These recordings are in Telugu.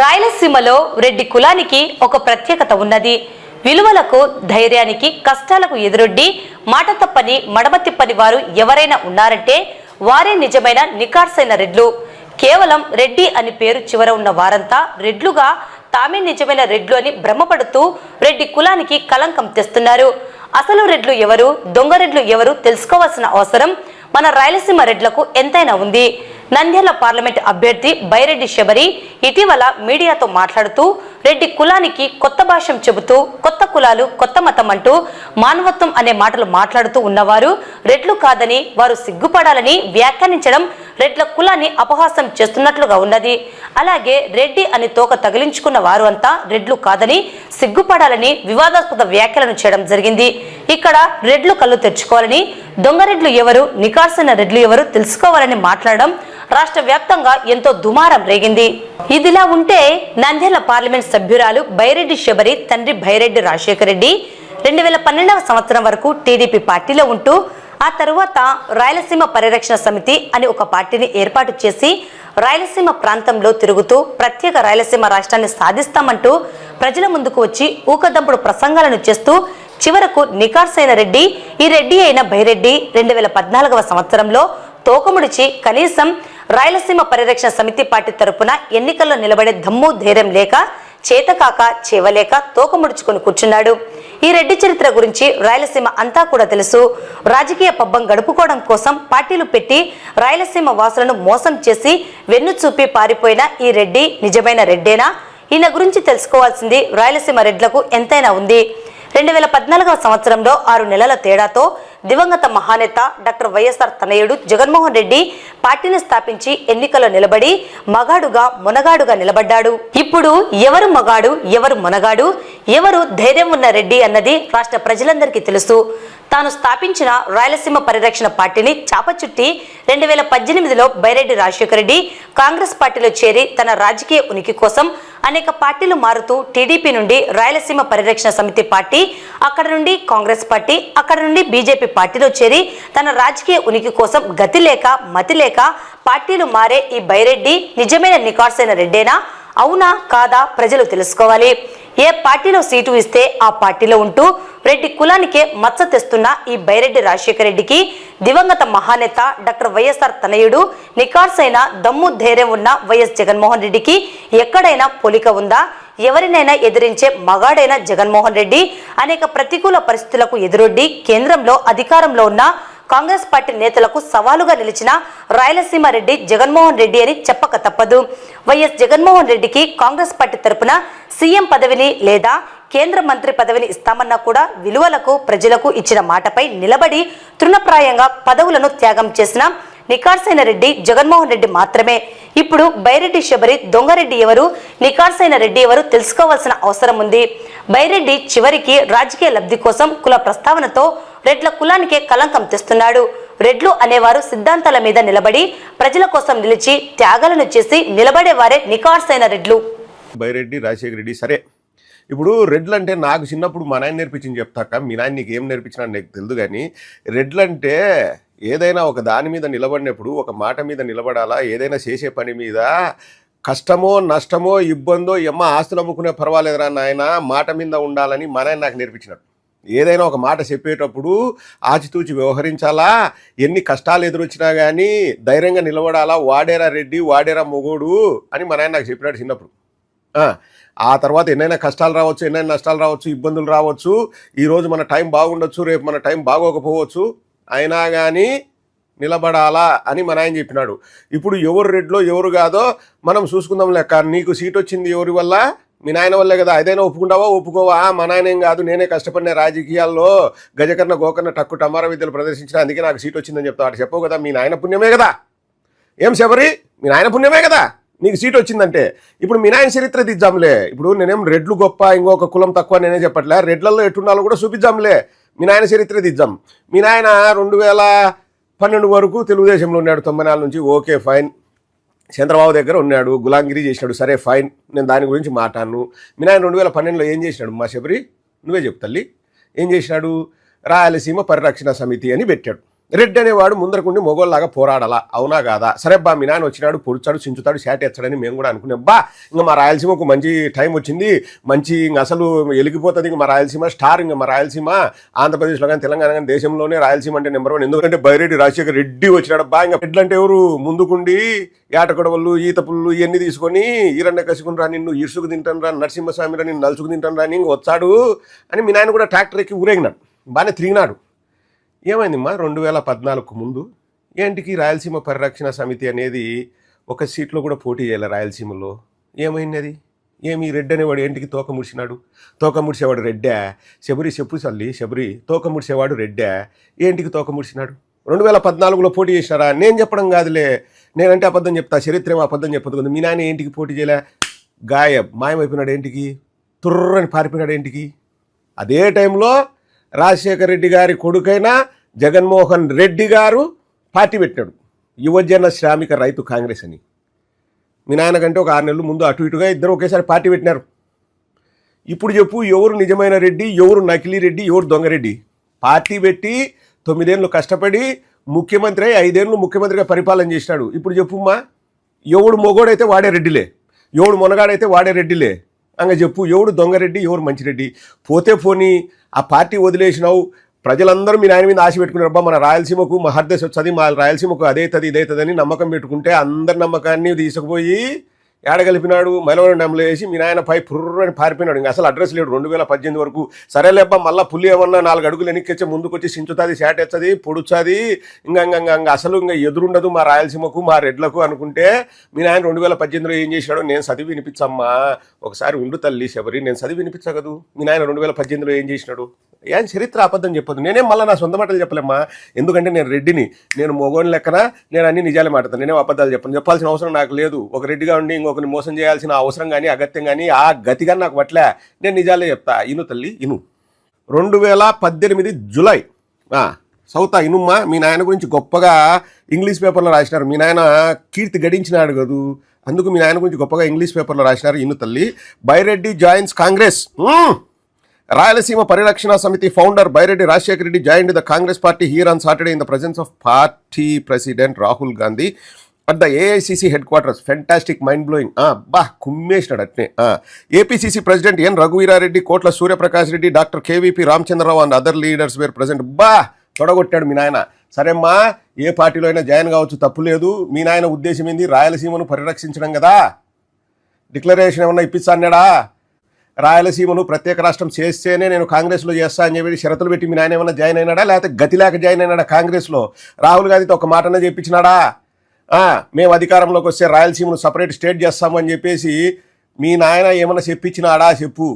రాయలసీమలో రెడ్డి కులానికి ఒక ప్రత్యేకత ఉన్నది. విలువలకు ధైర్యానికి కష్టాలకు ఎదురొడ్డి మాట తప్పని మడమ తిప్పని వారు ఎవరైనా ఉన్నారంటే వారే నిజమైన నికార్సైన రెడ్లు. కేవలం రెడ్డి అని పేరు చివర ఉన్న వారంతా రెడ్లుగా తామే నిజమైన రెడ్లు అని భ్రమపడుతూ రెడ్డి కులానికి కలంకం తెస్తున్నారు. అసలు రెడ్లు ఎవరు దొంగ రెడ్లు ఎవరు తెలుసుకోవాల్సిన అవసరం మన రాయలసీమ రెడ్లకు ఎంతైనా ఉంది. నంద్యాల పార్లమెంట్ అభ్యర్థి బైరెడ్డి శబరి ఇటీవల మీడియాతో మాట్లాడుతూ రెడ్డి కులానికి కొత్త భాషం చెబుతూ కొత్త కులాలు కొత్త మతం అంటూ మానవత్వం అనే మాటలు మాట్లాడుతూ ఉన్నవారు రెడ్లు కాదని వారు సిగ్గుపడాలని వ్యాఖ్యానించడం రెడ్ల కులాన్ని అపహాసం చేస్తున్నట్లుగా ఉన్నది. అలాగే రెడ్డి అని తోక తగిలించుకున్న వారు అంతా రెడ్లు కాదని సిగ్గుపడాలని వివాదాస్పద వ్యాఖ్యలను చేయడం జరిగింది. ఇక్కడ రెడ్లు కళ్ళు తెరుచుకోవాలని దొంగ రెడ్లు ఎవరు నికార్సిన రెడ్లు ఎవరు తెలుసుకోవాలని మాట్లాడడం రాష్ట్ర వ్యాప్తంగా ఎంతో దుమారం రేగింది. ఇదిలా ఉంటే నంద్యాల పార్లమెంట్ సభ్యురాలు బైరెడ్డి శబరి తండ్రి బైరెడ్డి రాజశేఖర రెడ్డి రెండు వేల పన్నెండవ సంవత్సరం వరకు టీడీపీ పార్టీలో ఉంటూ ఆ తరువాత రాయలసీమ పరిరక్షణ సమితి అని ఒక పార్టీని ఏర్పాటు చేసి రాయలసీమ ప్రాంతంలో తిరుగుతూ ప్రత్యేక రాయలసీమ రాష్ట్రాన్ని సాధిస్తామంటూ ప్రజల ముందుకు వచ్చి ఊకదంపుడు ప్రసంగాలను చేస్తూ చివరకు నికార్సైన రెడ్డి ఈ రెడ్డి అయిన భైరెడ్డి రెండు వేల పద్నాలుగవ సంవత్సరంలో తోకముడిచి కనీసం రాయలసీమ పరిరక్షణ సమితి పార్టీ తరపున ఎన్నికల్లో నిలబడే దమ్ము ధైర్యం లేక చేతకాక చేవలేక తోకముడుచుకొని కూర్చున్నాడు. ఈ రెడ్డి చరిత్ర గురించి రాయలసీమ అంతా కూడా తెలుసు. రాజకీయ పబ్బం గడుపుకోవడం కోసం పార్టీలు పెట్టి రాయలసీమ వాసులను మోసం చేసి వెన్ను చూపి పారిపోయిన ఈ రెడ్డి నిజమైన రెడ్డేనా? ఈయన గురించి తెలుసుకోవాల్సింది రాయలసీమ రెడ్లకు ఎంతైనా ఉంది. రెండు వేల పద్నాలుగవ సంవత్సరంలో ఆరు నెలల తేడాతో దివంగత మహానేత డాక్టర్ వైఎస్ఆర్ తనయుడు జగన్మోహన్ రెడ్డి పార్టీని స్థాపించి ఎన్నికల్లో నిలబడి మగాడుగా మునగాడుగా నిలబడ్డాడు. ఇప్పుడు ఎవరు మగాడు ఎవరు మునగాడు? ఎవరు ధైర్యం ఉన్న రెడ్డి అన్నది రాష్ట్ర ప్రజలందరికీ తెలుసు. తాను స్థాపించిన రాయలసీమ పరిరక్షణ పార్టీని చాపచుట్టి రెండు వేల పద్దెనిమిదిలో బైరెడ్డి రాజశేఖర రెడ్డి కాంగ్రెస్ పార్టీలో చేరి తన రాజకీయ ఉనికి కోసం అనేక పార్టీలు మారుతూ టీడీపీ నుండి రాయలసీమ పరిరక్షణ సమితి పార్టీ అక్కడ నుండి కాంగ్రెస్ పార్టీ అక్కడ నుండి బీజేపీ పార్టీలో చేరి తన రాజకీయ ఉనికి కోసం గతి లేక మతి లేక పార్టీలు మారే ఈ బైరెడ్డి నిజమైన నికార్సైన రెడ్డేనా? అవునా? కాదా? ప్రజలు తెలుసుకోవాలి. ఏ పార్టీలో సీటు ఇస్తే ఆ పార్టీలో ఉంటూ రెడ్డి కులానికే మచ్చ తెస్తున్న ఈ బైరెడ్డి రాజశేఖర రెడ్డికి దివంగత మహానేత డాక్టర్ వైఎస్ఆర్ తనయుడు నికార్సైన దమ్ము ధైర్యం ఉన్న వైఎస్ జగన్మోహన్ రెడ్డికి ఎక్కడైనా పోలిక ఉందా? ఎవరినైనా ఎదిరించే మగాడైన జగన్మోహన్ రెడ్డి అనేక ప్రతికూల పరిస్థితులకు ఎదురొడ్డి కేంద్రంలో అధికారంలో ఉన్న కాంగ్రెస్ పార్టీ నేతలకు సవాలుగా నిలిచిన రాయలసీమ రెడ్డి జగన్మోహన్ రెడ్డి అని చెప్పక తప్పదు. వైఎస్ జగన్మోహన్ రెడ్డికి కాంగ్రెస్ పార్టీ తరపున సీఎం పదవిని లేదా కేంద్ర మంత్రి పదవిని ఇస్తామన్నా కూడా విలువలకు ప్రజలకు ఇచ్చిన మాటపై నిలబడి తృణప్రాయంగా పదవులను త్యాగం చేసిన నికార్సైన రెడ్డి జగన్మోహన్ రెడ్డి మాత్రమే. ఇప్పుడు బైరెడ్డి శబరి దొంగరెడ్డి ఎవరు? నికార్సైన రెడ్డి ఎవరు? తెలుసుకోవాల్సిన అవసరం ఉంది. బైరెడ్డి చివరికి రాజకీయ లబ్ధి కోసం కుల ప్రస్తావనతో రెడ్ల కులానికే కలంకం తెస్తున్నాడు. రెడ్లు అనేవారు సిద్ధాంతాల మీద నిలబడి ప్రజల కోసం నిలిచి త్యాగాలను చేసి నిలబడేవారే నికార్సైన రెడ్లు బైరెడ్డి రాజశేఖర రెడ్డి సరే. ఇప్పుడు రెడ్లు అంటే నాకు చిన్నప్పుడు మా నాయన నేర్పించింది చెప్తాక మీ నాయన నీకు ఏం నేర్పించినా నాకు తెలియదు కానీ రెడ్లు అంటే ఏదైనా ఒక దాని మీద నిలబడినప్పుడు ఒక మాట మీద నిలబడాలా? ఏదైనా చేసే పని మీద కష్టమో నష్టమో ఇబ్బందో ఎమ్మ ఆస్తులు అమ్ముకునే పర్వాలేదురా నాయన మాట మీద ఉండాలని మా నాయన నాకు నేర్పించినాడు. ఏదైనా ఒక మాట చెప్పేటప్పుడు ఆచితూచి వ్యవహరించాలా? ఎన్ని కష్టాలు ఎదురొచ్చినా కానీ ధైర్యంగా నిలబడాలా? వాడేరా రెడ్డి వాడేరా మొగోడు అని మా నాయన నాకు చెప్పినాడు చిన్నప్పుడు. ఆ, ఆ తర్వాత ఎన్నైనా కష్టాలు రావచ్చు ఎన్నైనా నష్టాలు రావచ్చు ఇబ్బందులు రావచ్చు. ఈరోజు మన టైం బాగుండొచ్చు రేపు మన టైం బాగోకపోవచ్చు. అయినా కానీ నిలబడాలా అని మన ఆయన చెప్పినాడు. ఇప్పుడు ఎవరు రెడ్లో ఎవరు కాదో మనం చూసుకుందాం లెక్క. నీకు సీట్ వచ్చింది ఎవరి వల్ల? మీ నాయన వల్లే కదా. ఏదైనా ఒప్పుకుంటావా? ఒప్పుకోవా? మా నాయన ఏం కాదు. నేనే కష్టపడిన రాజకీయాల్లో గజకర్ణ గోకర్ణ టక్కు టమార విద్యలు ప్రదర్శించిన అందుకే నాకు సీట్ వచ్చిందని చెప్తా అటు చెప్పవు కదా మీ నాయన పుణ్యమే కదా. ఏం శబరి? మీ నాయన పుణ్యమే కదా. నీకు సీట్ వచ్చిందంటే. ఇప్పుడు మీ నాయన చరిత్ర దిద్దాంలే. ఇప్పుడు నేనేం రెడ్లు గొప్ప ఇంకొక కులం తక్కువ నేనే చెప్పట్లే. రెడ్లలో ఎట్టున్నాలో కూడా చూపిద్దాంలే. మీ నాయన చరిత్ర దిద్దాం. మీ నాయన రెండు వేల పన్నెండు వరకు తెలుగుదేశంలో ఉన్నాడు తొంభై నాలుగు నుంచి ఓకే ఫైన్. చంద్రబాబు దగ్గర ఉన్నాడు గులాంగిరి చేసినాడు సరే ఫైన్. నేను దాని గురించి మాట్లాడను. మీ నాయన రెండు వేల పన్నెండులో ఏం చేసినాడు? మా శబరి నువ్వే చెప్తల్లి ఏం చేసినాడు? రాయలసీమ పరిరక్షణ సమితి అని పెట్టాడు. రెడ్డి అనేవాడు ముందరకుండి మొగోళ్ళలాగా పోరాడాలా? అవునా కాదా? సరే బా మీ నాయన వచ్చినాడు పొడుచాడు చించుతాడు షాట్ ఎత్తాడని మేము కూడా అనుకున్నాం. బా ఇంకా మా రాయలసీమకు మంచి టైం వచ్చింది. మంచి ఇంక అసలు వెలిగిపోతుంది ఇంకా మా రాయలసీమ స్టార్. ఇంకా మా రాయలసీమ ఆంధ్రప్రదేశ్లో కానీ తెలంగాణ కానీ దేశంలోనే రాయలసీమ అంటే నెంబర్ వన్ ఎందుకంటే బైరెడ్డి రాజశేఖర రెడ్డి వచ్చినాడు. బా ఇంకా రెడ్లంటే ఎవరు? ముందుకుండి ఏటగొడవలు ఈత పుల్లు ఇవన్నీ తీసుకొని ఈరన్న కసుకుని రా నిన్ను ఇరుసుకు తింటాను రా నరసింహస్వామి రా నిన్ను నలుసుకు తింటాను రా ఇంక వచ్చాడు అని మీ నాయన కూడా ట్రాక్టర్ ఎక్కి ఊరేగినాడు. బాగానే తిరిగినాడు. ఏమైందమ్మా? రెండు వేల పద్నాలుగుకు ముందు ఏంటికి రాయలసీమ పరిరక్షణ సమితి అనేది ఒక సీట్లో కూడా పోటీ చేయాలి రాయలసీమలో. ఏమైంది ఏమి రెడ్డి అనేవాడు ఏంటికి తోక ముడిచినాడు? తోక ముడిచేవాడు రెడ్డా? శబరి చెప్పు చల్లి శబరి. తోక ముడిచేవాడు రెడ్డా? ఏంటికి తోక ముడిచినాడు? రెండు వేల పద్నాలుగులో పోటీ చేసినారా? నేను చెప్పడం కాదులే. నేనంటే అబద్ధం చెప్తా చరిత్ర అబద్ధం చెప్పదు కదా. మీ నాన్న ఏంటికి పోటీ చేయలే? గాయబ్ మాయమైపోయినాడు ఏంటికి? తుర్రని పారిపోయినాడు ఏంటికి? అదే టైంలో రాజశేఖర రెడ్డి గారి కొడుకైన జగన్మోహన్ రెడ్డి గారు పార్టీ పెట్టాడు. యువజన శ్రామిక రైతు కాంగ్రెస్ అని. మీ నాన్నకంటే ఒక ఆరు నెలలు ముందు అటు ఇటుగా ఇద్దరు ఒకేసారి పార్టీ పెట్టినారు. ఇప్పుడు చెప్పు ఎవరు నిజమైన రెడ్డి ఎవరు నకిలీ రెడ్డి ఎవరు దొంగరెడ్డి పార్టీ పెట్టి తొమ్మిదేళ్ళు కష్టపడి ముఖ్యమంత్రి అయి ఐదేళ్ళు ముఖ్యమంత్రిగా పరిపాలన చేసినాడు. ఇప్పుడు చెప్పుమ్మా ఎవడు మొగోడైతే వాడే రెడ్డిలే. ఎవడు మొనగాడైతే వాడే రెడ్డిలే. అంగ చెప్పు ఎవడు దొంగరెడ్డి ఎవరు మంచిరెడ్డి. పోతే పోనీ ఆ పార్టీ వదిలేసినావు ప్రజలందరూ మీ నాయన మీద ఆశ పెట్టుకున్నారు అబ్బా మన రాయలసీమకు మహర్దశ హర్దేశ్ మా రాయలసీమకు అదైతుంది ఇదైతుంది అని నమ్మకం పెట్టుకుంటే అందరి నమ్మకాన్ని తీసుకుపోయి ఏడగలిపినాడు మైలవరం డ్యాంలో వేసి మీ నాయన పై పుర్రు అని పారిపోయినాడు. ఇంకా అసలు అడ్రస్ లేడు. రెండు వేల పద్దెనిమిది వరకు సరేలేబ్బా మళ్ళీ పుల్లి ఏమన్నా నాలుగు అడుగులు వెనక్కి ముందుకొచ్చి సించుతుంది శాట్ ఎచ్చది పొడుచుది ఇంకా ఇంకా ఇంకా ఇంకా అసలు ఇంకా ఎదురుండదు మా రాయలసీమకు మా రెడ్లకు అనుకుంటే మీ నాయన రెండు వేల పద్దెనిమిదిలో ఏం చేశాడో నేను చదివి వినిపించమ్మా. ఒకసారి ఉండు తల్లి శబరి నేను చదివి వినిపించగదు. మీ నాయన రెండు వేల పద్దెనిమిదిలో ఏం చేసినాడు? ఏం చరిత్ర అబద్ధం చెప్పదు నేనేం మళ్ళీ నా సొంత మాటలు చెప్పలేమ్మా? ఎందుకంటే నేను రెడ్డిని. నేను మొగోని లెక్కన నేను అన్ని నిజాలే మాట్లాడతాను. నేనే అబద్ధాలు చెప్పను. చెప్పాల్సిన అవసరం నాకు లేదు. ఒక రెడ్డిగా ఉండి ఇంకొకరిని మోసం చేయాల్సిన అవసరం కానీ అగత్యం కానీ ఆ గతిగా నాకు పట్లే. నేను నిజాలే చెప్తా. ఇను తల్లి ఇను. రెండు వేల పద్దెనిమిది జులై ఆ, ఇనుమ్మ మీ నాయన గురించి గొప్పగా ఇంగ్లీష్ పేపర్లో రాసినారు. మీ నాయన కీర్తి గడించినాడు కదూ? అందుకు మీ నాయన గురించి గొప్పగా ఇంగ్లీష్ పేపర్లో రాసినారు. ఇను తల్లి Byreddy joins Congress. Rayalaseema Parirakshana Samiti founder Byreddy Rajasekhara Reddy join the Congress party here on Saturday in the presence of party president Rahul Gandhi at the AICC headquarters fantastic mind blowing బా కుమ్మేసినాడు అట్నే. APCC president N Raghuveera Reddy Kotla Suryaprakash Reddy doctor KVP Ramachandra Rao and other leaders were president బా తొడగొట్టాడు మీ నాయన. సరేమ్మా ఏ పార్టీలో అయినా జాయిన్ కావచ్చు తప్పు లేదు. మీ నాయన ఉద్దేశం ఏంది? రాయలసీమను పరిరక్షించడం కదా. డిక్లరేషన్ ఏమన్నా ఇప్పిస్తాన్నాడా రాయలసీమను ప్రత్యేక రాష్ట్రం చేస్తేనే నేను కాంగ్రెస్లో చేస్తా అని చెప్పి షరతులు పెట్టి మీ నాయన ఏమైనా జాయిన్ అయినాడా? లేకపోతే గతి లేక జాయిన్ అయినాడా కాంగ్రెస్లో? రాహుల్ గాంధీతో ఒక మాటనే చెప్పించినాడా? మేము అధికారంలోకి వస్తే రాయలసీమను సపరేట్ స్టేట్ చేస్తామని చెప్పేసి మీ నాయన ఏమైనా చెప్పించినాడా చెప్పు.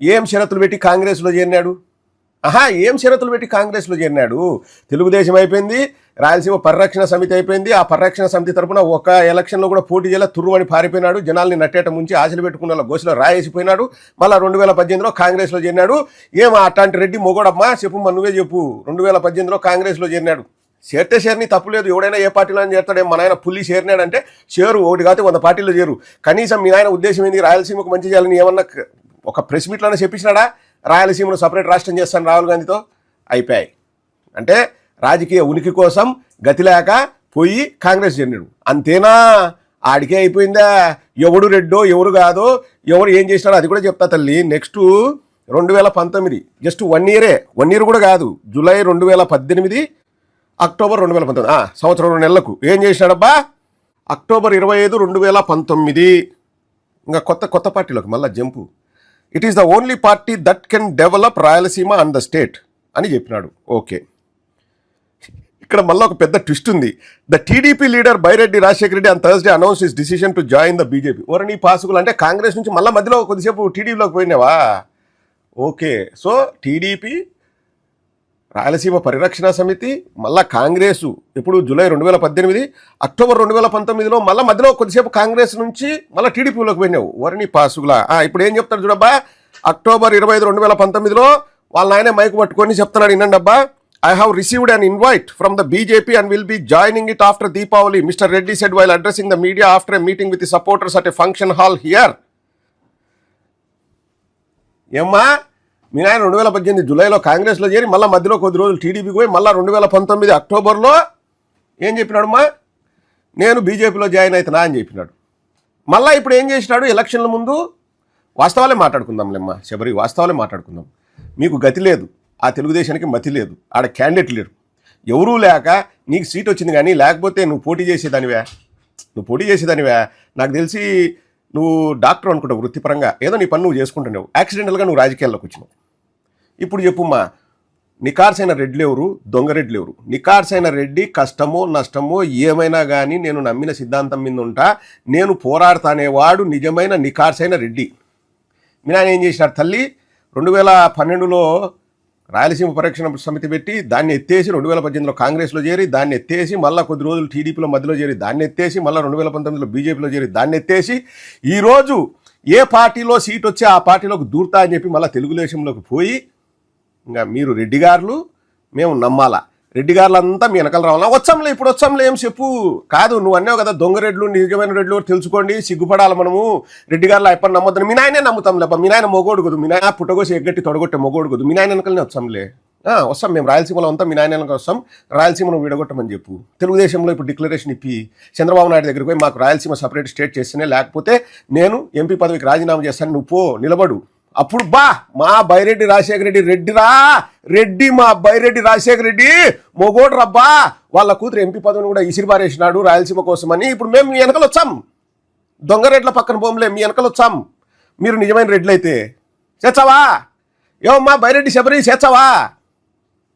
ఏం షరతులు పెట్టి కాంగ్రెస్లో చేరినాడు? ఆహా ఏం షరతులు పెట్టి కాంగ్రెస్లో చేరినాడు? తెలుగుదేశం అయిపోయింది రాయలసీమ పరిరక్షణ సమితి అయిపోయింది. ఆ పరిరక్షణ సమితి తరపున ఒక ఎలక్షన్లో కూడా పోటీ చేయాల. తుర్రుమని పారిపోయినాడు. జనాల్ని నట్టేట ముంచి ఆశలు పెట్టుకున్న వాళ్ళ గోసిలో రాయేసిపోయినాడు. మళ్ళీ రెండు వేల పద్దెనిమిదిలో కాంగ్రెస్లో చేరినాడు. ఏమా అట్లాంటి రెడ్డి మొగోడమ్మా? చెప్పు నువ్వే చెప్పు. రెండు వేల పద్దెనిమిదిలో కాంగ్రెస్లో చేరినాడు. చేరితే చేరని తప్పులేదు ఎవడైనా ఏ పార్టీలో చేస్తాడే మా నాయన పుల్లి చేరినాడంటే చేరు. ఒకటి కాదు వంద పార్టీలో చేరు. కనీసం మీ ఆయన ఉద్దేశం ఏంది? రాయలసీమకు మంచి చేయాలని ఏమన్నా ఒక ప్రెస్ మీట్లోనే చెప్పించినాడా రాయలసీమను సపరేట్ రాష్ట్రం చేస్తాను రాహుల్ గాంధీతో? అయిపోయాయి. అంటే రాజకీయ ఉనికి కోసం గతిలేక పోయి కాంగ్రెస్ చెందాడు అంతేనా? ఆడికే అయిపోయిందా? ఎవడు రెడ్డో ఎవరు కాదో ఎవరు ఏం చేసినాడో అది కూడా చెప్తా తల్లి. నెక్స్ట్ రెండు వేల పంతొమ్మిది జస్ట్ వన్ ఇయరే. వన్ ఇయర్ కూడా కాదు. జూలై రెండు వేల పద్దెనిమిది అక్టోబర్ రెండు వేల పంతొమ్మిది సంవత్సరం రెండు నెలలకు. ఏం చేసినాడబ్బా? అక్టోబర్ ఇరవై ఐదు రెండు వేల పంతొమ్మిది. ఇంకా కొత్త కొత్త పార్టీలోకి మళ్ళీ jump. It is the only party that can develop Rayalaseema and the state అని చెప్పినాడు. ఓకే ఇక్కడ మళ్ళీ ఒక పెద్ద ట్విస్ట్ ఉంది. The TDP leader Byreddy Rajasekhara Reddy and Thursday announce is decision to join the BJP ఓరని పాసుకులు అంటే కాంగ్రెస్ నుంచి మళ్ళీ మధ్యలో కొద్దిసేపు టీడీపీలోకి పోయినావా? Okay. So TDP Rayalaseema Parirakshana సమితి మళ్ళా కాంగ్రెసు. ఇప్పుడు జూలై రెండు వేల పద్దెనిమిది. అక్టోబర్ రెండు వేల పంతొమ్మిదిలో మళ్ళీ మధ్యలో కొద్దిసేపు కాంగ్రెస్ నుంచి మళ్ళీ టీడీపీలోకి పోయినావు. వరణి పాసుగులా ఇప్పుడు ఏం చెప్తాడు చూడబ్బా? అక్టోబర్ ఇరవై ఐదు రెండు వేల పంతొమ్మిదిలో వాళ్ళ ఆయన మైకు పట్టుకొని చెప్తున్నాడు వినండి I have received an invite from the BJP and will be joining it after Deepavali mister Reddy said while addressing the media after a meeting with supporters at a function hall here ఏమ్మా? మీ నాయన రెండు వేల పద్దెనిమిది జూలైలో కాంగ్రెస్లో చేరి మళ్ళీ మధ్యలో కొద్ది రోజులు టీడీపీకి పోయి మళ్ళీ రెండు వేల పంతొమ్మిది అక్టోబర్లో ఏం చెప్పినాడమ్మా? నేను బీజేపీలో జాయిన్ అవుతున్నా అని చెప్పినాడు. మళ్ళీ ఇప్పుడు ఏం చేసినాడు? ఎలక్షన్ల ముందు వాస్తవాలే మాట్లాడుకుందాంలేమ్మా. శబరి వాస్తవాలే మాట్లాడుకుందాం. మీకు గతి లేదు. ఆ తెలుగుదేశానికి మతి లేదు. ఆడ క్యాండిడేట్ లేరు ఎవరూ లేక నీకు సీట్ వచ్చింది కానీ లేకపోతే నువ్వు పోటీ చేసేదానివే. నువ్వు పోటీ చేసేదానివే. నాకు తెలిసి నువ్వు డాక్టర్ అనుకుంటావు వృత్తిపరంగా. ఏదో నీ పని నువ్వు చేసుకుంటున్నావు. యాక్సిడెంటల్గా నువ్వు రాజకీయాల్లోకి వచ్చినావు. ఇప్పుడు చెప్పుమ్మా నికార్సైన రెడ్లు ఎవరు? దొంగ రెడ్లు ఎవరు? నికార్సైన రెడ్డి కష్టమో నష్టమో ఏమైనా కానీ నేను నమ్మిన సిద్ధాంతం మీద ఉంటా. నేను పోరాడతానేవాడు నిజమైన నికార్సైన రెడ్డి. మీ నాయన ఏం చేసినాడు తల్లి? రెండు వేల పన్నెండులో రాయలసీమ పరిరక్షణ సమితి పెట్టి దాన్ని ఎత్తేసి రెండు వేల పద్దెనిమిదిలో కాంగ్రెస్లో చేరి దాన్ని ఎత్తేసి మళ్ళీ కొద్ది రోజులు టీడీపీలో మధ్యలో చేరి దాన్ని ఎత్తేసి మళ్ళీ రెండు వేల పంతొమ్మిదిలో బీజేపీలో చేరి దాన్ని ఎత్తేసి ఈరోజు ఏ పార్టీలో సీట్ వచ్చి ఆ పార్టీలోకి దూరుతా అని చెప్పి మళ్ళీ తెలుగుదేశంలోకి పోయి ఇంకా మీరు రెడ్డి గారులు మేము నమ్మాలా? రెడ్డి గారులంతా మీ వెనకాల రావాలా? వచ్చాంలే ఇప్పుడు వచ్చాంలే ఏం చెప్పు? కాదు నువ్వు అన్నావు కదా దొంగ రెడ్లు నిజమైన రెడ్లు తెలుసుకోండి సిగ్గుపడాలి మనము. రెడ్డి గారులు ఎప్పుడు నమ్మొద్దని మీ నాయనే నమ్ముతాం లేప మీ నాయన మొగోడు మీ నాయన పుట్టగోసి ఎగ్గట్టి తొడగొట్టే మొగోడు మీ నాయన వెనకలనే వచ్చాంలే. ఆ, వస్తాం మేము రాయలసీమలో అంతా మీ నాయన వెనక వస్తాం. రాయలసీమను విడగొట్టమని చెప్పు. తెలుగుదేశంలో ఇప్పుడు డిక్లరేషన్ ఇప్పి చంద్రబాబు నాయుడు దగ్గరికి పోయి మాకు రాయలసీమ సపరేట్ స్టేట్ చేస్తేనే లేకపోతే నేను ఎంపీ పదవికి రాజీనామా చేస్తాను నువ్వు పో నిలబడు. అప్పుడు బా మా బైరెడ్డి రాజశేఖర రెడ్డి రెడ్డిరా. రెడ్డి మా బైరెడ్డి రాజశేఖర రెడ్డి. మొగోడు రబ్బా వాళ్ళ కూతురు ఎంపీ పదవిని కూడా ఇసిరిపారేసినాడు రాయలసీమ కోసమని. ఇప్పుడు మేము మీ వెనకలు వచ్చాం. దొంగ రెడ్ల పక్కన భూములే మీ వెనకలు వచ్చాం. మీరు నిజమైన రెడ్లు అయితే చేచ్చావా ఏమమ్మా బైరెడ్డి శబరి చేచ్చావా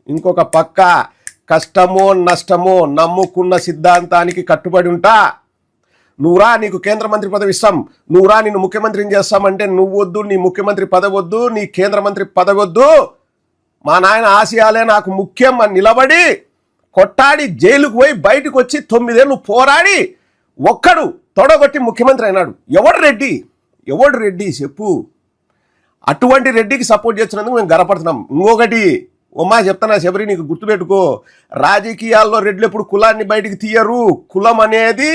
ఇంకొక పక్క కష్టమో నష్టమో నమ్ముకున్న సిద్ధాంతానికి కట్టుబడి ఉంటా. నువ్వురా నీకు కేంద్ర మంత్రి పదవి ఇస్తాం. నువ్వురా నిన్ను ముఖ్యమంత్రిని చేస్తామంటే నువ్వు వద్దు నీ ముఖ్యమంత్రి పదవి వద్దు నీ కేంద్ర మంత్రి పదవి వద్దు మా నాయన ఆశయాలే నాకు ముఖ్యం అని నిలబడి కొట్టాడి జైలుకు పోయి బయటకు వచ్చి తొమ్మిదేళ్ళు పోరాడి ఒక్కడు తొడగొట్టి ముఖ్యమంత్రి అయినాడు. ఎవడు రెడ్డి? ఎవడు రెడ్డి చెప్పు. అటువంటి రెడ్డికి సపోర్ట్ చేస్తున్నందుకు మేము గర్వపడుతున్నాం. ఇంకొకటి ఉమ్మా చెప్తానా శబరి నీకు గుర్తుపెట్టుకో. రాజకీయాల్లో రెడ్లు ఎప్పుడు కులాన్ని బయటికి తీయరు. కులం అనేది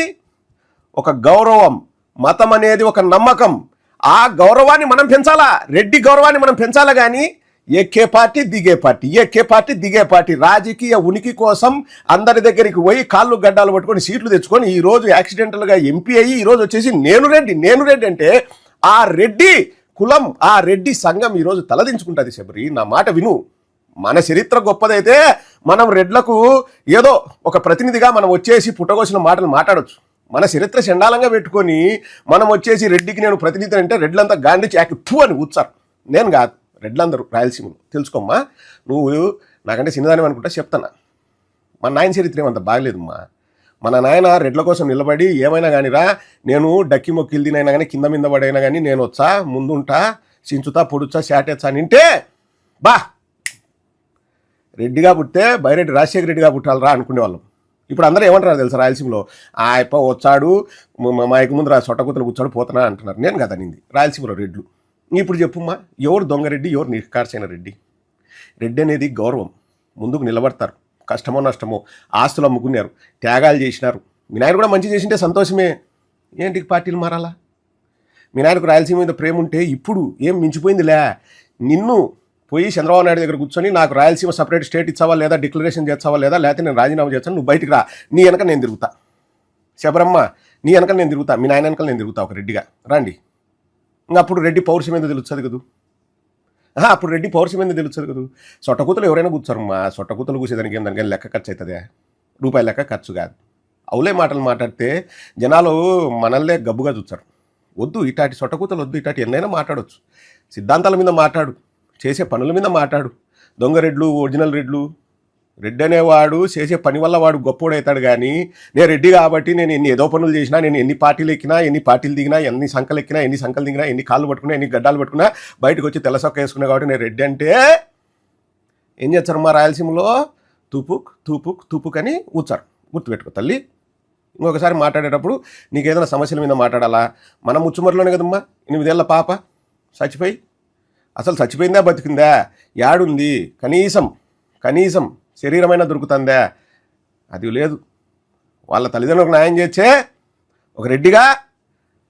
ఒక గౌరవం మతం అనేది ఒక నమ్మకం. ఆ గౌరవాన్ని మనం పెంచాలా? రెడ్డి గౌరవాన్ని మనం పెంచాలా కానీ ఎక్కే పార్టీ దిగే పార్టీ ఎక్కే పార్టీ దిగే పార్టీ. రాజకీయ ఉనికి కోసం అందరి దగ్గరికి పోయి కాళ్ళు గడ్డాలు పట్టుకొని సీట్లు తెచ్చుకొని ఈ రోజు యాక్సిడెంటల్గా ఎంపీ అయ్యి ఈ రోజు వచ్చేసి నేను రెడ్డి నేను రెడ్డి అంటే ఆ రెడ్డి కులం ఆ రెడ్డి సంఘం ఈరోజు తలదించుకుంటుంది శబరి. నా మాట విను. మన చరిత్ర గొప్పదైతే మనం రెడ్లకు ఏదో ఒక ప్రతినిధిగా మనం వచ్చేసి పుట్టగోసిన మాటలు మాట్లాడొచ్చు. మన చరిత్ర చండాలంగా పెట్టుకొని మనం వచ్చేసి రెడ్డికి నేను ప్రతినిధి అంటే రెడ్లంతా గాంధీ చాకి థూ అని కూర్చారు నేను కాదు రెడ్లందరూ రాయలసీమలో. తెలుసుకోమ్మా నువ్వు నాకంటే చిన్నదాని అనుకుంటా చెప్తానా? మన నాయన చరిత్ర ఏమంత బాగలేదమ్మా. మన నాయన రెడ్ల కోసం నిలబడి ఏమైనా కానిరా నేను డక్కి మొక్కిలు తినైనా కానీ కింద మీద పడైనా కానీ నేను వచ్చా ముందుంటా చించుతా పొడుచా శాటేచ్చా నింటే! బా! రెడ్డిగా పుట్టే బైరెడ్డి రాజశేఖర రెడ్డిగా పుట్టాలరా అనుకునేవాళ్ళం. ఇప్పుడు అందరూ ఏమంటారు తెలుసు రాయలసీమలో? ఆ అప్ప వచ్చాడు మా ఇంటి ముందు సొట్టకూతలు సొట్టకుతలు కూర్చోడు పోతున్నా అంటున్నారు. నేను కదా నింది రాయలసీమలో రెడ్లు. ఇప్పుడు చెప్పుమ్మా ఎవరు దొంగ రెడ్డి ఎవరు నిర్కార్సైన రెడ్డి? రెడ్డి అనేది గౌరవం ముందుకు నిలబడతారు కష్టమో నష్టమో ఆస్తులు అమ్ముకున్నారు త్యాగాలు చేసినారు. మీ నాయన కూడా మంచి చేసింటే సంతోషమే. ఏంటి పార్టీలు మారాలా? మీ నాయనకు రాయలసీమ మీద ప్రేమ ఉంటే ఇప్పుడు ఏం మించిపోయిందిలే? నిన్ను పోయి చంద్రబాబు నాయుడు దగ్గర కూర్చొని నాకు రాయలసీమ సపరేట్ స్టేట్ ఇచ్చావా లేదా డిక్లరేషన్ చేస్తావా లేదా లేకపోతే నేను రాజీనామా చేస్తాను నువ్వు బయటికి రా. నీ వెనక నేను తిరుగుతా. శబరమ్మ నీ వెనక నేను తిరుగుతా మీ నాయన వెనక నేను తిరుగుతా ఒక రెడ్డిగా. రండి. ఇంకా అప్పుడు రెడ్డి పౌరుషం మీద తెలుస్తుంది కదా? అప్పుడు రెడ్డి పౌరుషం మీద తెలుస్తుంది కదా? సొట్టకూతలు ఎవరైనా కూర్చోరు మా సొట్టకూతలు కూర్చేదానికి ఏం దానికి లెక్క ఖర్చు అవుతుందా రూపాయి లెక్క ఖర్చు కాదు. అవులే మాటలు మాట్లాడితే జనాలు మనల్లే గబ్బుగా చూస్తారు. వద్దు ఇటాటి సొట్టకూతలు వద్దు ఇటాటి ఎన్నైనా మాట్లాడొచ్చు. సిద్ధాంతాల మీద మాట్లాడు. చేసే పనుల మీద మాట్లాడు. దొంగ రెడ్లు ఒరిజినల్ రెడ్లు. రెడ్డి అనేవాడు చేసే పని వల్ల వాడు గొప్పోడవుతాడు కానీ నేను రెడ్డి కాబట్టి నేను ఎన్ని ఏదో పనులు చేసినా నేను ఎన్ని పార్టీలు ఎక్కినా ఎన్ని పార్టీలు దిగినా ఎన్ని సంకలు ఎక్కినా ఎన్ని సంకలు దిగినా ఎన్ని కాళ్ళు పట్టుకున్నా ఎన్ని గడ్డాలు పట్టుకున్నా బయటకు వచ్చి తెల్లసొక్క వేసుకున్నా కాబట్టి నేను రెడ్డి అంటే ఏం చేస్తారు మా రాయలసీమలో? తూపుక్ తూపుక్ తూపుక్ అని కూర్చారు గుర్తుపెట్టుకో తల్లి. ఇంకొకసారి మాట్లాడేటప్పుడు నీకు ఏదైనా సమస్యల మీద మాట్లాడాలా? మనం ముచ్చుమరిలోనే కదమ్మా. ఎనిమిదేళ్ళ పాప. చచ్చిపోయి అసలు చచ్చిపోయిందా బతికిందా? యాడుంది? కనీసం కనీసం శరీరమైనా దొరుకుతుందా? అది లేదు. వాళ్ళ తల్లిదండ్రులకు న్యాయం చేసే ఒక రెడ్డిగా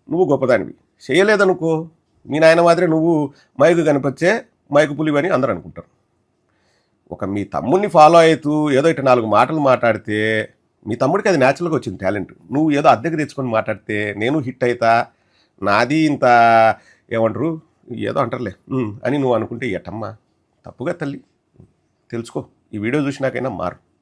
నువ్వు గొప్పదానివి. చేయలేదనుకో. మీ నాయన మాదిరి నువ్వు మైకు కనిపించే మైకు పులివి అని అందరూ అనుకుంటారు. ఒక మీ తమ్ముడిని ఫాలో అవుతూ ఏదో ఇటు నాలుగు మాటలు మాట్లాడితే మీ తమ్ముడికి అది న్యాచురల్గా వచ్చింది టాలెంట్. నువ్వు ఏదో అద్దెకు తెచ్చుకొని మాట్లాడితే నేను హిట్ అవుతా నాది ఇంత ఏమంటారు? ఏదో అంటారులే. అని నువ్వు అనుకుంటే ఎటమ్మా? తప్పుగా తల్లి. తెలుసుకో ఈ వీడియో చూసినాకైనా మారు.